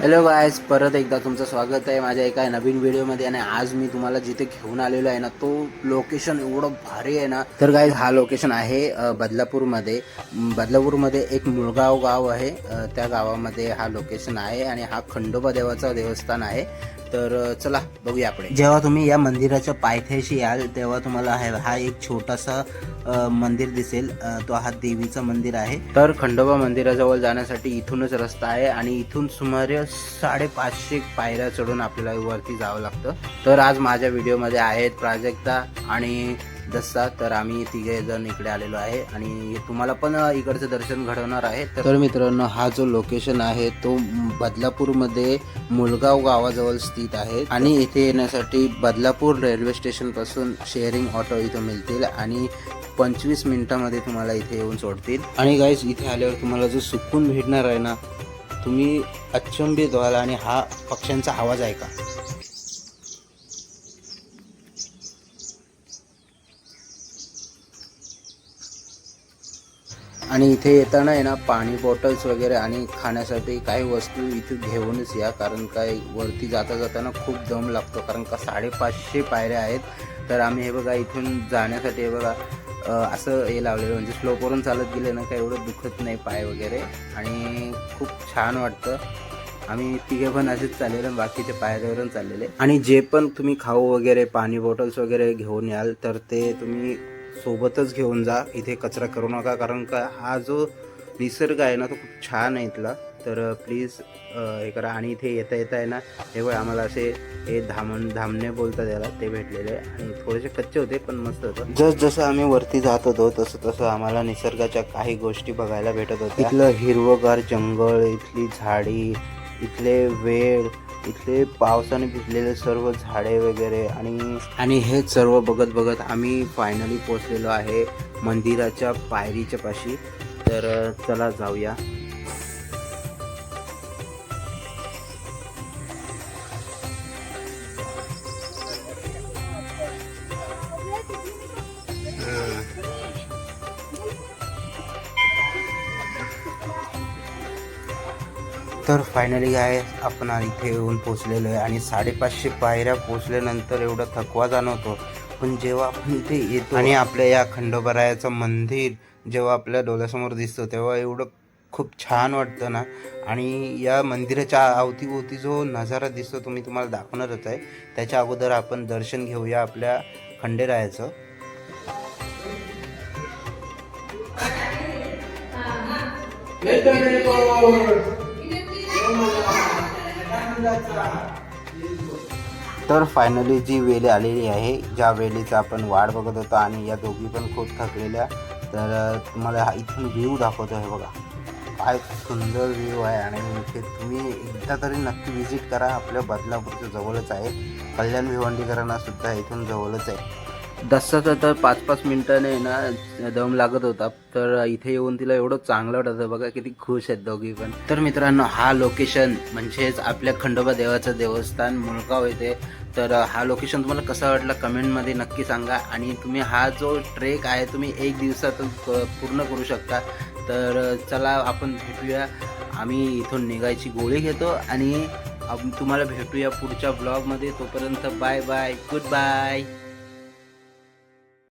Hello guys परत एकदा तुमचं स्वागत आहे माझ्या एका नवीन व्हिडिओमध्ये आणि आज मी तुम्हाला जिथे घेऊन आलेलो आहे ना तो लोकेशन एवढं भारी आहे ना. तर गायज हा लोकेशन आहे बदलापूरमध्ये. बदलापूरमध्ये एक मुळगाव गाव आहे. त्या गावामध्ये हा लोकेशन आहे आणि हा खंडोबा देवाचा देवस्थान आहे. तर चला बघूया आपण. जेव्हा तुम्ही या मंदिराच्या पायथ्याशी याल तेव्हा तुम्हाला हा एक छोटासा मंदिर दिसेल. तो हा देवीचं मंदिर आहे. तर खंडोबा मंदिराजवळ जाण्यासाठी इथूनच रस्ता आहे आणि इथून सुमारे साडेपाचशे पायऱ्या चढून आपल्याला वरती जावं लागतं. तर आज माझ्या व्हिडिओमध्ये आहेत प्राजक्ता आणि जसा तर आम्ही तिघे जण इकडे आलेलो आहे. आणि तुम्हाला पण इकडचं दर्शन घडवणार आहे तर मित्रांनो हा जो लोकेशन आहे तो बदलापूरमध्ये मुलगाव गावाजवळ स्थित आहे. आणि इथे येण्यासाठी बदलापूर रेल्वे स्टेशनपासून शेअरिंग ऑटो इथं मिळतील आणि पंचवीस मिनिटामध्ये तुम्हाला इथे येऊन सोडतील. आणि गाईज इथे आल्यावर तुम्हाला जो सुकून भेटणार आहे ना तुम्ही अचंबित व्हाल आणि हा पक्ष्यांचा आवाज ऐका. आणि इथे येताना आहे ना पाणी बॉटल्स वगैरे आणि खाण्यासाठी काही वस्तू इथे घेऊनच या कारण काय वरती जाता जाताना खूप दम लागतो कारण का साडेपाचशे पायऱ्या आहेत. तर आम्ही हे बघा इथून जाण्यासाठी हे बघा असं हे लावलेलं म्हणजे स्लोपवरून चालत गेले ना काही एवढं दुखत नाही पाय वगैरे. आणि खूप छान वाटतं. आम्ही तिघे पण असेच चाललेले बाकीचे पायऱ्यावरून चाललेले. आणि जे पण तुम्ही खाऊ वगैरे पाणी बॉटल्स वगैरे घेऊन याल तर ते तुम्ही सोबतच घेऊन जा इथे कचरा करू नका कारण का हा जो निसर्ग आहे ना तो खूप छान आहे इथला. तर प्लीज हे करा. आणि इथे येता येता आहे ना हे बघ आम्हाला असे हे धामण धामणे बोलतात त्याला ते भेटलेले. आणि थोडेसे कच्चे होते पण मस्त होतं. जस जसं आम्ही वरती जात होतो तसं तसं आम्हाला निसर्गाच्या काही गोष्टी बघायला भेटत होत्या. इथलं हिरवगार जंगल इथली झाडी इथले वेळ इथले पावसाने भिजलेले सर्व झाडे वगैरे आणि आणि हे सर्व बघत बघत आम्ही फायनली पोचलेलो आहे मंदिराच्या पायरीच्या पाशी. तर चला जाऊया. तर फायनली काय आपण इथे येऊन पोचलेलो आहे आणि साडेपाचशे पायऱ्या पोचल्यानंतर एवढा थकवा जाणवतो. पण जेव्हा आपण इथे येतो आणि आपल्या या खंडोबरायाचं मंदिर जेव्हा आपल्या डोळ्यासमोर दिसतं तेव्हा एवढं खूप छान वाटतं ना. आणि या मंदिराच्या अवतीभोवती जो नजारा दिसतो तो मी तुम्हाला दाखवणारच आहे. त्याच्या अगोदर आपण दर्शन घेऊया आपल्या खंडेरायाचं. तर फायनली जी वेळ आलेली आहे ज्या वेळेचा आपण वाट बघत होतो आणि या दोघी पण खूप थकलेल्या तर तुम्हाला हा इथून व्ह्यू दाखवतो आहे बघा. काय सुंदर व्ह्यू आहे आणि इथे तुम्ही एकदा तरी नक्की व्हिजिट करा. आपल्या बदलापूरच्या जवळच आहे. कल्याण भिवंडीकरांना सुद्धा इथून जवळच आहे. दसचं तर पाच पाच मिनिटाने ना दम लागत होता. तर इथे येऊन तिला एवढं चांगलं वाटत बघा किती खुश आहेत दोघी पण. तर मित्रांनो हा लोकेशन म्हणजेच आपल्या खंडोबा देवाचं देवस्थान मुळगाव येते तर हा लोकेशन तुम्हाला कसा वाटला कमेंटमध्ये नक्की सांगा. आणि तुम्ही हा जो ट्रेक आहे तुम्ही एक दिवसात पूर्ण करू शकता. तर चला आपण भेटूया. आम्ही इथून निघायची गोळी घेतो आणि तुम्हाला भेटूया पुढच्या ब्लॉगमध्ये तोपर्यंत बाय बाय गुड बाय